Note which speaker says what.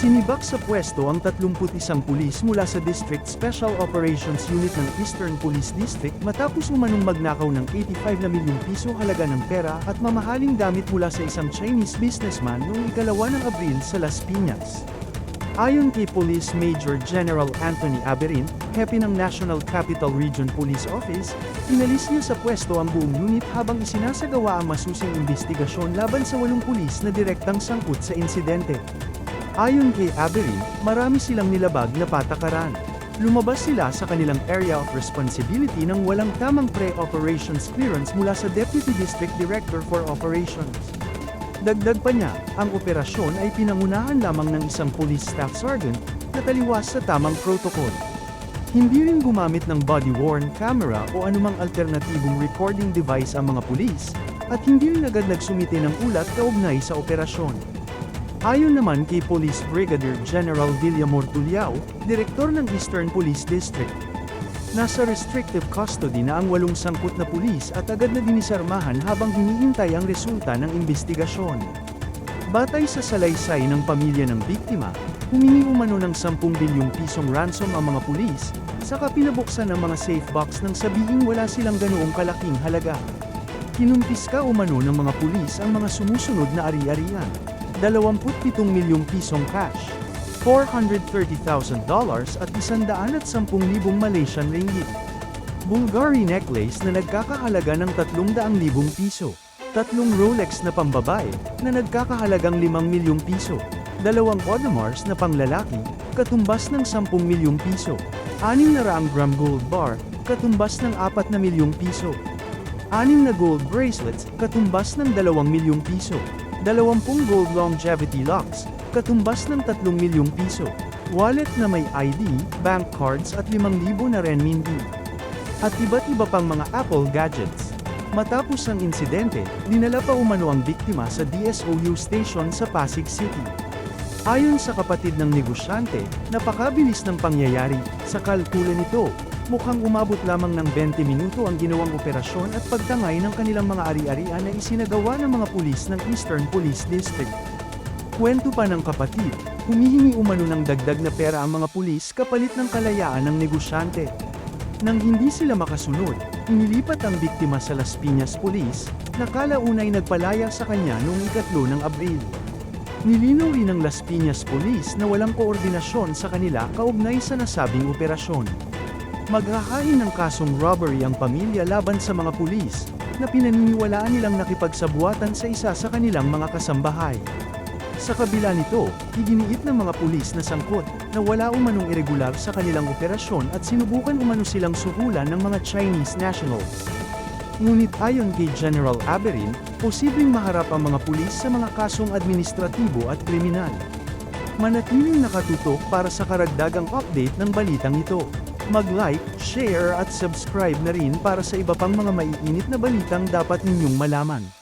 Speaker 1: Sinibak sa pwesto ang 31 pulis mula sa District Special Operations Unit ng Eastern Police District matapos umanong magnakaw ng 85 na milyong piso halaga ng pera at mamahaling gamit mula sa isang Chinese businessman noong ikalawa ng Abril sa Las Piñas. Ayon kay Police Major General Anthony Aberin, hepe ng National Capital Region Police Office, inalis niya sa pwesto ang buong unit habang isinasagawa ang masusing investigasyon laban sa walong pulis na direktang sangkot sa insidente. Ayon kay Aberin, marami silang nilabag na patakaran. Lumabas sila sa kanilang area of responsibility ng walang tamang pre-operations clearance mula sa Deputy District Director for Operations. Dagdag pa niya, ang operasyon ay pinangunahan lamang ng isang police staff sergeant na taliwas sa tamang protocol. Hindi rin gumamit ng body-worn camera o anumang alternatibong recording device ang mga pulis, at hindi rin agad nagsumite ng ulat kaugnay sa operasyon. Ayon naman kay Police Brigadier General Villamor Tuliao, Direktor ng Eastern Police District, Nasa restrictive custody na ang walong sangkot na pulis at agad na dinisarmahan habang hinihintay ang resulta ng investigasyon. Batay sa salaysay ng pamilya ng biktima, humingi umano ng 10 bilyong pisong ransom ang mga pulis, saka pinabuksan ang mga safe box nang sabihing wala silang ganoong kalaking halaga. Kinumpiska umano ng mga pulis ang mga sumusunod na ari-arian. 27 milyong pisong cash, $430,000 at 110,000 Malaysian ringgit. Bulgari necklace na nagkakahalaga ng 300,000 piso. Tatlong Rolex na pambabae na nagkakahalagang 5 milyong piso. Dalawang Audemars na panglalaki, katumbas ng 10 milyong piso. Anim na raang gram gold bar, katumbas ng 4 na milyong piso. Anim na gold bracelets, katumbas ng 2 milyong piso. 20 gold longevity locks, katumbas ng 3 milyong piso. Wallet na may ID, bank cards at 5,000 na renminbi. At iba't iba pang mga Apple gadgets. Matapos ang insidente, dinala pa umano ang biktima sa DSOU station sa Pasig City. Ayon sa kapatid ng negosyante, napakabilis ng pangyayari, sa kalkula nito, mukhang umabot lamang ng 20 minuto ang ginawang operasyon at pagtangay ng kanilang mga ari-arian na isinagawa ng mga pulis ng Eastern Police District. Kwento pa ng kapatid, humihingi umano ng dagdag na pera ang mga pulis kapalit ng kalayaan ng negosyante. Nang hindi sila makasunod, inilipat ang biktima sa Las Piñas Police, na kalaunay nagpalaya sa kanya noong ikatlo ng Abril. Nilinaw rin ng Las Piñas Police na walang koordinasyon sa kanila kaugnay sa nasabing operasyon. Maghahain ng kasong robbery ang pamilya laban sa mga pulis, na pinaniniwalaan nilang nakipagsabuatan sa isa sa kanilang mga kasambahay. Sa kabila nito, iginiit ng mga pulis na sangkot, na wala umanong irregular sa kanilang operasyon at sinubukan umano silang suhulan ng mga Chinese nationals. Ngunit ayon kay General Aberin, posibleng maharap ang mga pulis sa mga kasong administratibo at kriminal. Manatiling nakatutok para sa karagdagang update ng balitang ito. Mag-like, share at subscribe na rin para sa iba pang mga maiinit na balitang dapat ninyong malaman.